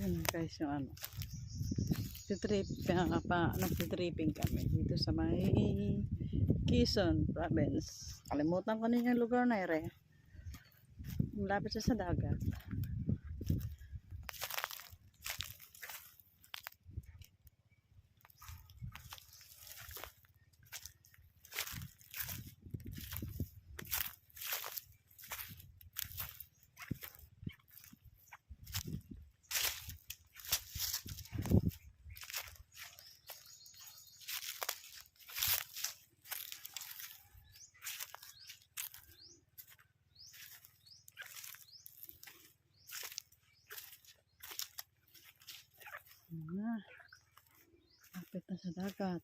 Yun guys yung ano. Titrip, kaya pa, nagtitripping kami dito sa may Quezon province. Kalimutan ko na yung lugar na ere. Malapit siya sa dagat. Ah, Lapit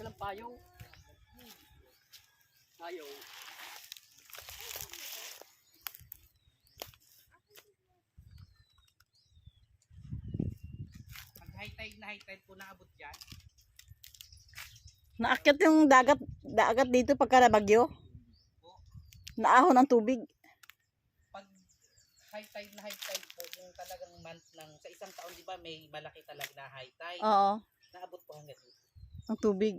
ka lang payaw. Payaw. Pag high tide na high tide po naabot dyan, Naakyat yung dagat, dagat dito pagka nabagyo. Naahon ang tubig. pag high tide na high tide po, yung talagang month ng, sa isang taon di ba may malaki talaga na high tide. Oo, Naabot po hanggang dito. Ang tubig.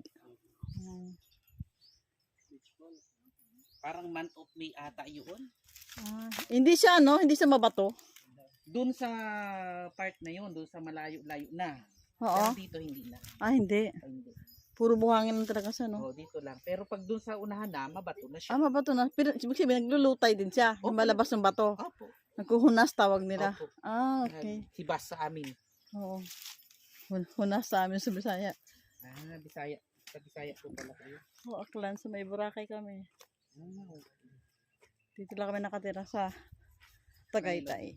Parang month of May ata yun. Ah, hindi siya ano, hindi siya mabato. Doon sa part na yun, doon sa malayo-layo na. Oo. Pero dito hindi na. Ah, hindi. Hindi. Puro buhangin lang talaga siya, no? Oh, dito lang. Pero pag doon sa unahan na, mabato na siya. Ah, mabato na. Pero ibig sabihin, naglulutay din siya. Opo. Lumalabas ng bato. Opo. Nagkuhunas tawag nila. Opo. Ah, okay. Hibas sa amin. Oo. Hun- Hunas sa amin sa Bisaya. Ah, Bisaya. Sa Bisaya po pala kayo. Oo, Aklan. Sa may Boracay kami. Ah, okay. Dito lang kami nakatira sa Tagaytay.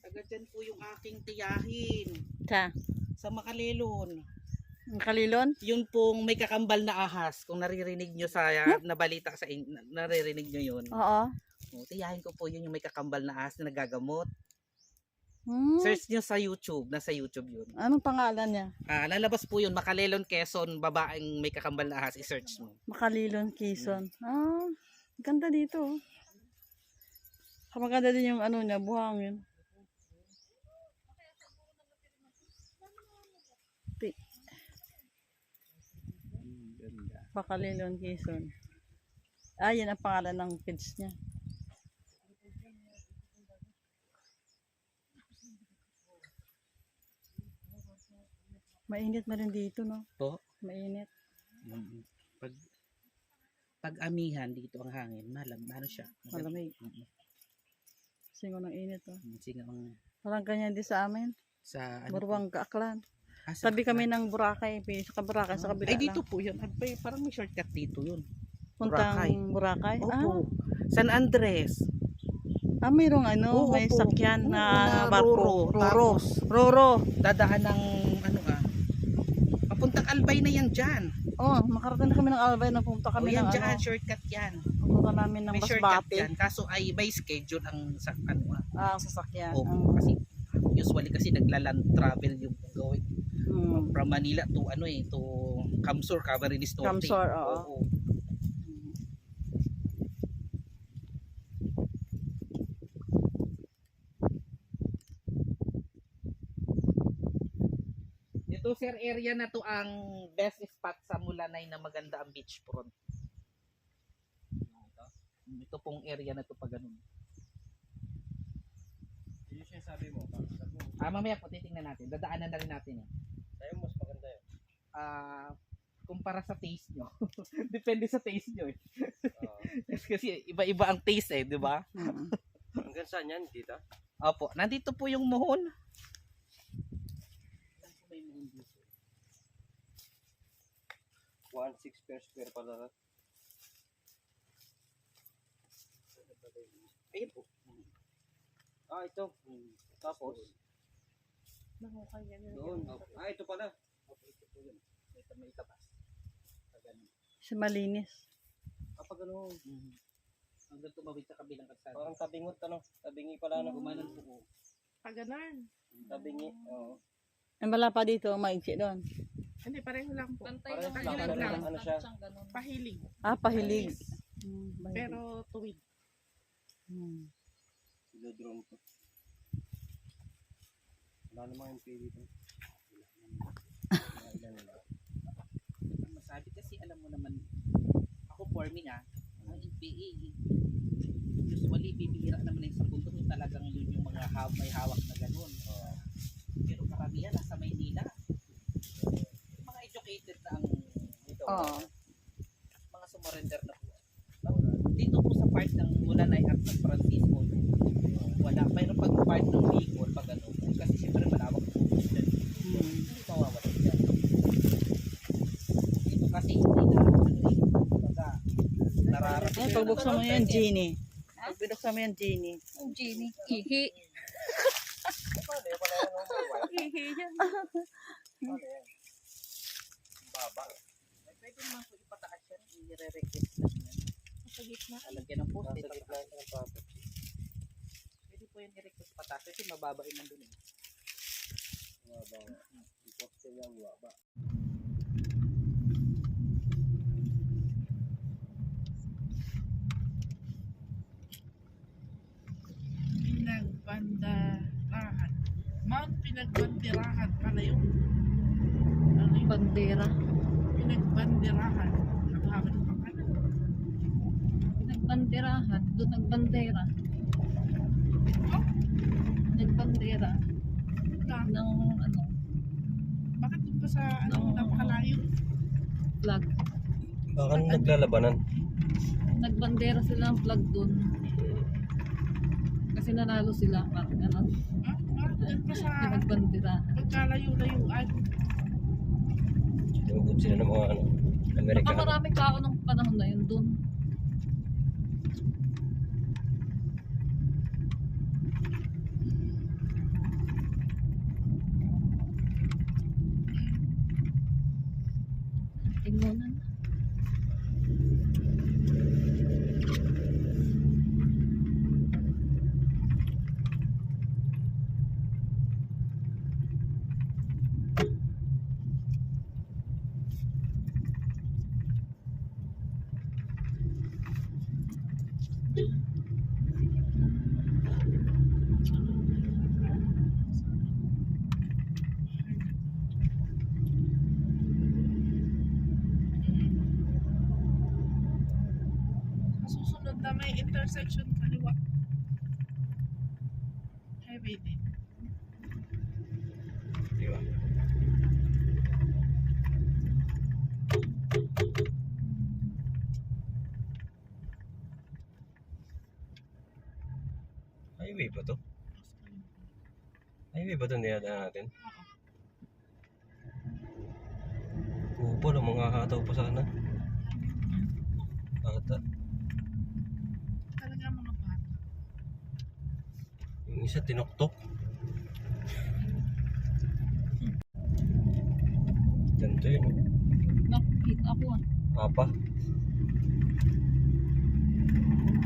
Taga dyan po yung aking tiyahin. Sa Sa Makalelon. ang Kalilon? Yun pong may kakambal na ahas. Kung naririnig nyo sa nabalita sa in, na- naririnig nyo yun. Oo. Oh, tiyahin ko po yun yung may kakambal na ahas na nagagamot. Hmm. Search nyo sa YouTube. Nasa YouTube yun. Anong pangalan niya? Ah, lalabas po yun. Makalelon, Quezon, babaeng may kakambal na ahas. I-search mo. Makalilon, Quezon. Ah, ganda dito. oh. Kamaganda din yung ano niya, buhangin. Ti- Ganda. Makalilon, Quezon. Ah, yan ang pangalan ng page niya. Mainit na rin dito, no? Po? Mainit. Mm. Pag pag amihan dito ang hangin, malam, ano siya? Malamig. Mm. Singo ng init, oh. Sige ang Parang ganyan din sa amin. sa ano Maruwang kaaklan. Ah, sa Tabi kami ng Boracay, pi- sa Boracay, sa kabila Ay dito lang. po 'yun. Ay, parang may shortcut dito 'yun. Puntang Boracay. Opo. San Andres. Ah, ah mayroong ano, Oo, may opo. sakyan na na barko. Roro. Roro. Roro. dadaan ng ano ah. Papuntang Albay na yan dyan. Oh, makarating na kami ng Albay na pumunta O kami yan ng dyan, ano, shortcut yan. pumunta namin ng May shortcut Masbate. yan. Kaso ay by schedule ang sa, ano ah. Ah, ang sasakyan. Opo, Ah, kasi usually kasi naglaland travel yung going hmm. from Manila to ano eh, to Camsor, Camarines Norte. Camsor, oo. Dito sir, area na to ang best spot sa Mulanay na maganda ang beachfront. Ito pong area na to pag ganun. Yun yung sinasabi mo, pag sabi mo, Ah, mamaya po titingnan natin. Dadaanan na rin natin yan. sa'yo mas maganda yun. Ah, kumpara sa taste nyo. Depende sa taste nyo eh. Oo. Kasi iba-iba ang taste eh, di ba? Hmm. hanggang saan yan, tita? Opo, nandito po yung muhon. 1.6 per square pala. Ayun po. Ah, ito. Tapos, Mahukay yan doon. Ah, ito pala. Okay, ito po yun. Ito may tabas. Pag ganun. Si malinis. Kapag ano, Hanggang tumawid sa kabilang kalsada. parang tabingot ano. Tabingi pala ano. Gumanon po. Pag ganun. Tabingi. Oo. Ang wala pa dito, maigsi doon. Hindi, pareho lang po. Parang lang, lang, lang. lang, ano siya. Pahilig. Ah, pahilig. Hmm, pahilig. Pero tuwid. Hmm. Silodrome ko. Wala naman yung pili. Ang masabi kasi alam mo naman, ako for me na, ang NPA, usually bibihira naman yung sa bundok yung talagang yun yung mga ha- may hawak na ganun. Pero karamihan nasa Maynila. Yung mga educated na ang Dito. Oo. mga sumurrender na po. Dito po sa part ng Mulanay at San Francisco, wala. Pero pag part ng Bicol, pag ano, kasi siyempre malawak po dyan. Hmm. Hindi mawawala dyan. Dito kasi hindi na, ano eh, kumbaga, nararating. Ay, pagbuksan mo yan, Genie. Pagbuksan mo yan, Genie. Genie, ihi. Ihi yan. Paano yan? Baba. Pwede naman po ipataas yan, i-re-request lang yan. Sa gitna. Nasa gitna siya ng papo. Pwede po yan i-request pataas kasi mababa yun nandun eh. Baba. Yung poste niya, baba. Pinagbanderahan. Mount Pinagbanderahan pala yun. Ano yun? Bandera. Pinagbanderahan. Ang haba ng pangalan. Nagbanderahan. Doon nagbandera. Oh, Nagbandera. na, Ng ano, bakit doon pa sa ano, No. napakalayo? flag. Baka naglalabanan. Nagbandera sila ng flag doon. Kasi nanalo sila. Parang ganun. Ah, ah, doon pa sa Kaya nagbandera. pagkalayo-layuan. Sinugod sila ng mga ano, Baka Amerikano. maraming tao nung panahon na yun doon. muna. Din. Di ba? Highway ba to? Highway ba ito niladaan natin? Kupal, ang mga hataw pa sana. Ata. Talaga mga bata. Yung isa tinoktok. Ganito yun. Nakikita ako ah. Apa?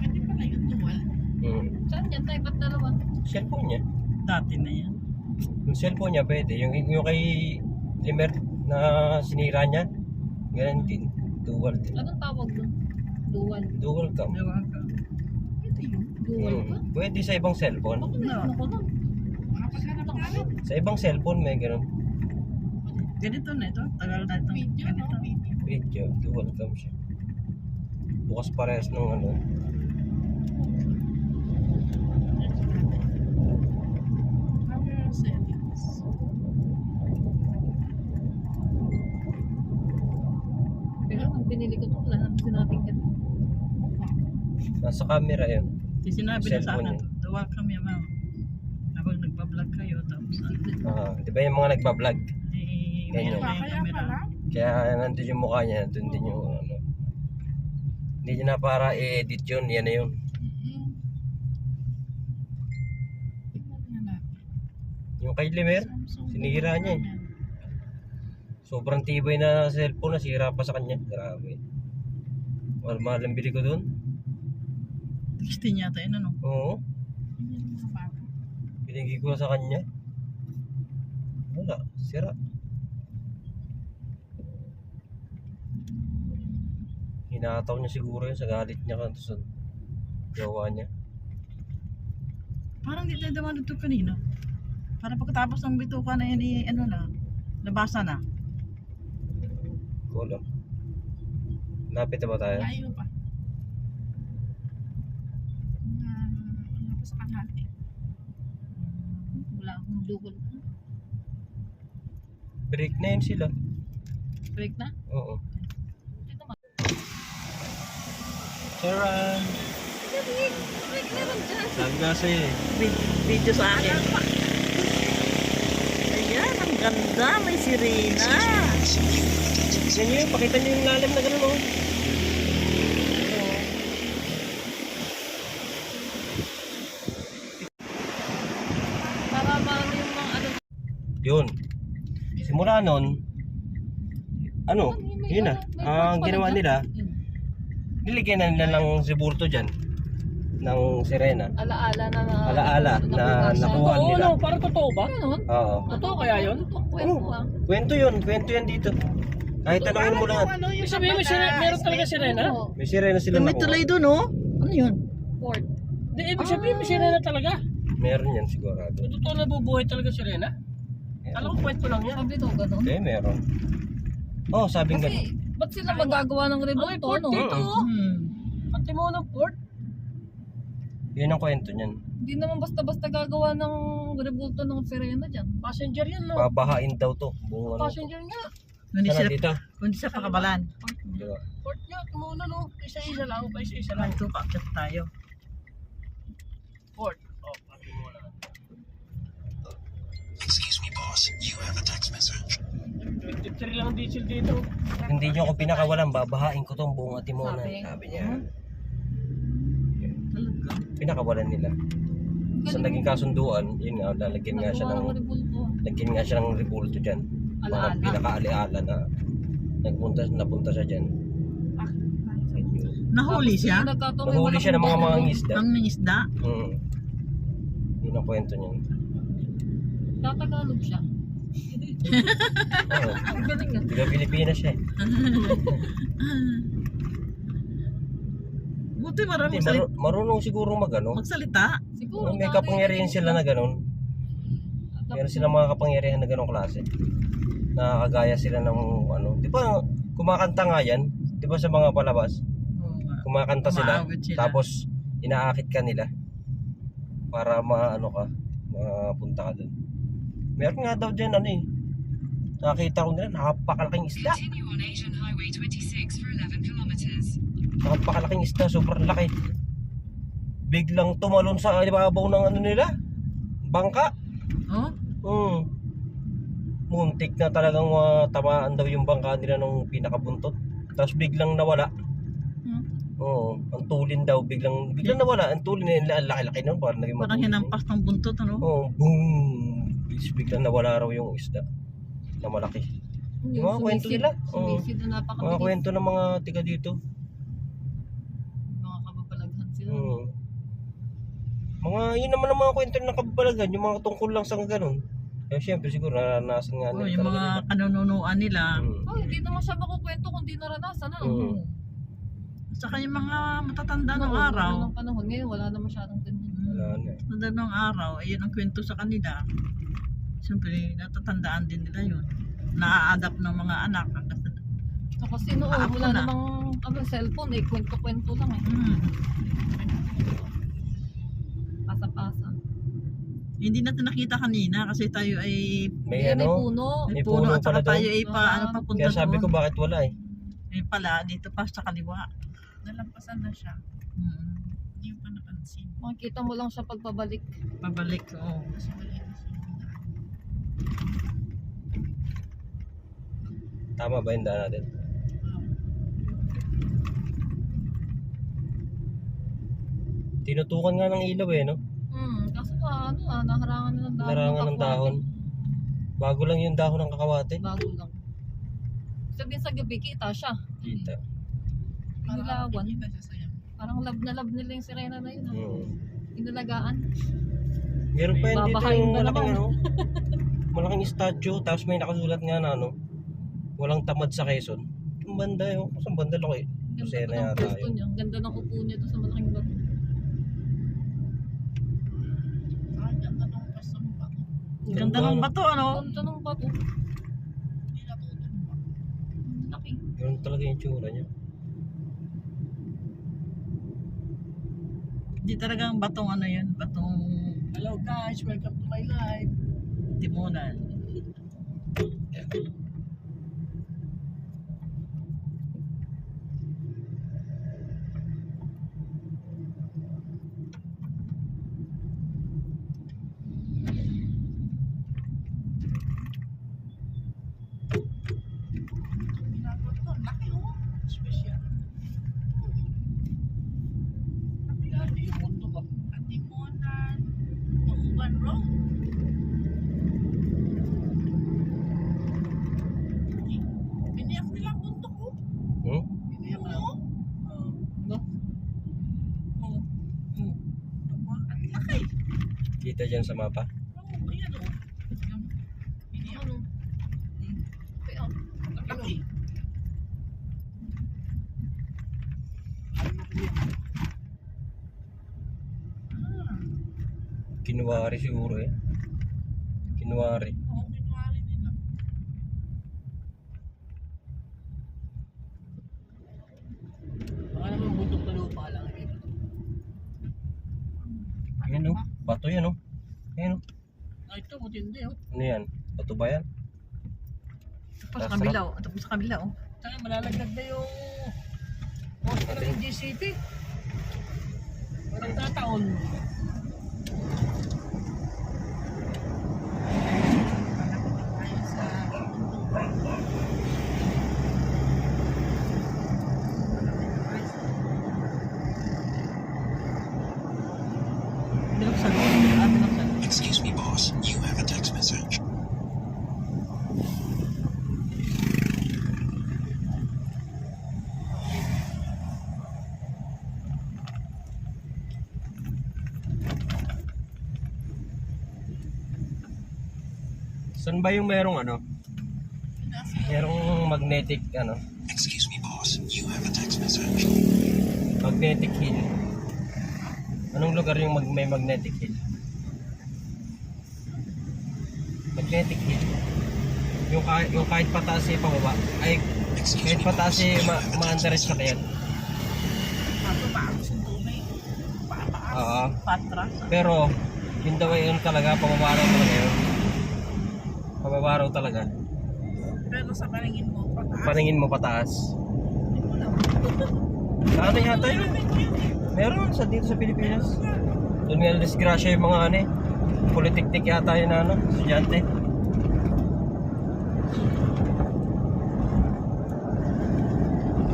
Pwede pala yung dual. Hmm. Saan yan tayo? Ba't dalawa? Cellphone niya. Dati na yan. Yung cellphone niya pwede. Yung, yung kay Limer na sinira niya. Ganun din. Dual din. Anong tawag doon? Dual. Dual cam. Ewan ko. Pwede yun. Hmm. Pwede sa ibang cellphone. Sa ibang cellphone may ganun. Ganito na ito. Tagal na ito. Ganito. Video. Video. Dual cam siya. Bukas parehas ng ano. Pero nung binili ko to, wala naman sinabing ganun. Nasa camera yun. Si sinabi na sa akin, duwa kami ma'am. Kapag nagpa-vlog kayo, tapos Ah, di ba yung mga nagpa-vlog? eh, Ganyan. Kaya pala. Kaya nandun yung mukha niya, nandun din yung ano. Hindi niya na para i-edit yun, yan na yun. Natin. Yung kay Limer, sinira niya eh. Sobrang tibay na cellphone, nasira pa sa kanya. Grabe. Mahal mahal ang bili ko dun. 16 yata yun ano. Oo, binigay ko sa kanya. Wala, sira. Hinataw niya siguro yun sa galit niya kanto sa gawa niya. Parang di tayo dumaan dito kanina. Para pagkatapos ng bituka na yun, eh, ano na, nabasa na. Lang. Lapit na ba tayo? Layo pa. Mga, ano pa sa kalahati. Wala akong dugol. Break na yun sila. Break na? Oo. Charan! Sabi nga sa'yo eh. Vid- Video sa akin. Ayan, ang ganda. May sirena. Yan yun, pakita niyo yung lalim na gano'n oh. Para maano yung mga ano. Yun. Simula nun, ano, yun na. Ang ginawa nila, niligyan na nila ng siburto dyan. Ng sirena. Alaala na na. Alaala na nakuha Oo, nila. no, parang totoo ba? Ganun. Oo. Totoo kaya yun? Kwento ah. Kwento yun, kwento yan dito. Kahit tanongin mo lahat. Ano yung Ibig sabihin mo, meron talaga sirena? May sirena sila May nakuha. tulay doon, oh. Ano yun? Port. Di, ibig sabihin may sirena talaga. Meron yan sigurado. Totoo na bubuhay talaga sirena? Alam ko kwento lang yan. Sabi daw ganun. Okay, meron. Oh, sabing ganun. Kasi, ba't sila magagawa ng Ay, rebulto, port no? dito. Hmm. Pati mo ng port. Yun ang kwento niyan. Hindi naman basta-basta gagawa ng rebulto ng sirena dyan. Passenger yan, no? Babahain daw to. Buong ano. Passenger nga. Hindi Sana sila, dito. hindi sila pakabalan. Port nga, muna, no? Isa-isa lang, pa isa-isa lang. Ito, paakit tayo. Port. Oh, pati mo na. Excuse me, boss. You have a text message. 53 lang ang diesel dito. Hindi nyo ako pinakawalan, babahain ko tong buong atimonan. Sabi. Sabi niya. Talaga. Pinakawalan nila. Sa naging kasunduan, yun nga, lalagyan nga siya ng, lagyan nga siya ng rebulto dyan. Mga Alaala. pinakaaliala na nagpunta, napunta siya dyan. Nahuli siya? Nahuli siya ng mga mga bato. isda. Ang isda? Mm. Yun ang kwento niyan. Tatagalog siya. Oo. Ang galing nga. Tiga Pilipinas siya eh. Buti marami Hindi, maru- marunong siguro mag ano. magsalita. Siguro. May kapangyarihan sila na ganun. Meron silang mga kapangyarihan na ganong klase. Nakakagaya sila ng ano. Di ba kumakanta nga yan? Di ba sa mga palabas? Oo nga. Kumakanta sila. Umaawit sila. Tapos inaakit ka nila. Para maano ka. Mapunta ka dun. Meron nga daw dyan ano eh. Nakakita ko nila, napakalaking isda. Continue on Asian Highway 26 for 11 kilometers. Napakalaking isda, sobrang laki. Biglang tumalon sa ibabaw ng ano nila. Bangka. Oh? Hmm. Muntik na talagang uh, tamaan daw yung bangka nila nung pinakabuntot. Tapos biglang nawala. Hmm. Oo, ang tulin daw biglang biglang nawala. Ang tulin nila ang laki-laki nun parang naging Parang matulin. hinampas ng buntot, ano? Oo, boom. Bis- Biglang nawala raw yung isda na malaki. Yung mga kwento nila. Oo. Sumisid na Mga napakabilis. kwento ng mga tiga dito. Mga kababalaghan sila. Hmm. Mga yun naman ang mga kwento ng kababalagan, yung mga tungkol lang sa ganun. Eh syempre siguro naranasan nga Oh, nila yung talaga mga nila. kanununuan nila. Hmm. Oh, hindi naman siya makukwento kung di naranasan. Ano? Mm. Saka yung mga matatanda ng Oo, araw. Ng panahon ngayon, wala na masyadong ganyan. Wala na. eh. Matatanda ng araw, ayun ang kwento sa kanila. Siyempre, natatandaan din nila yun. Na-adapt ng mga anak. So, kasi noon, Maapo wala na. namang ano, cellphone eh. Kwento-kwento lang eh. Hmm. Pasa-pasa. Hindi natin nakita kanina kasi tayo ay May Yan, may ano, puno. May may puno puno at saka pala tayo ay pa, Ah. ano, papunta kaya sabi ko doon. bakit wala eh. Eh pala, dito pa sa kaliwa. Nalampasan na siya. Hmm. Hindi mo pa napansin. Makikita mo lang siya pagpabalik. Pabalik, oo. Kasi maliit. Tama ba yung daan natin? Tinutukan nga ng ilaw eh, no? Hmm, kaso ah, ano ah, naharangan na ng dahon. Larangan ng dahon. Bago lang yung dahon ng kakawate. Bago lang. Sabihin sa gabi, kita siya. Kita. Inilawan. Parang love na love nila yung sirena na yun. Hmm. Inalagaan. Meron pa yun dito yung na malaking naman. ano. Malaking statue, tapos may nakasulat nga na ano. Walang tamad sa Quezon. Yung banda yun. Saan banda lang eh? Ganda Lucena ng yata yun. niya. Ang Ganda ng upo niya doon sa malaking bato. Saan yan? Anong pwesto mo ba? Ang Ganda ng bato, ano? Ganda ng bato. Hindi natutumba. Ang Laki. Ganun talaga yung tsura niya. Hindi talagang batong ano yun, batong Hello guys, welcome to my life. Timunan. Ginagawa to, laki oh. Special. Laki yung mundo ba? Atimunan. Mauban Road. Piniyak nilang bundok ko. Hmm? Piniyak na oh. Oh. Ba? Oh. Oh. Ang laki. Kita dyan sa mapa. Oh, ayan. Ah, Kinuwari siguro eh. Kinuwari. oo, kinuwari nila. Baka naman bundok na lupa lang. eh. Ayan oh. Bato yan oh. Ayan oh. Ah, ito, matindi oh. Ano yan? Bato ba yan? Tapos sa kabila, oh. Tapos sa kabila, oh. Saka malalagdag na yung poster ng GCP. Walang tataon. Ayun sa Binuksan mo. Ah, binuksan. Excuse me, boss. You have a text message. Saan ba yung merong ano? Merong magnetic ano? Excuse me, boss. You have a text message. Magnetic hill. Anong lugar yung mag may magnetic hill? Magnetic hill. Yung kahit, yung kahit pataas eh pababa. Ay, Excuse kahit pataas boss. eh ma ma-underage ka kaya. Oo. Patras. Pero, yun daw ay yun talaga, pababa raw talaga yun. Pababa raw talaga. Pero sa paningin mo, pataas. Paningin mo pataas. Sa atin yata yun. Meron sa dito sa Pilipinas. Doon nga disgrasya yung mga ano eh. Yata yun ano, estudyante.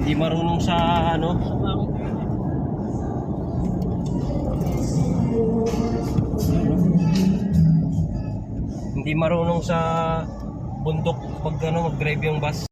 Hindi marunong sa ano, hindi marunong sa bundok pag ano mag-drive yung bus.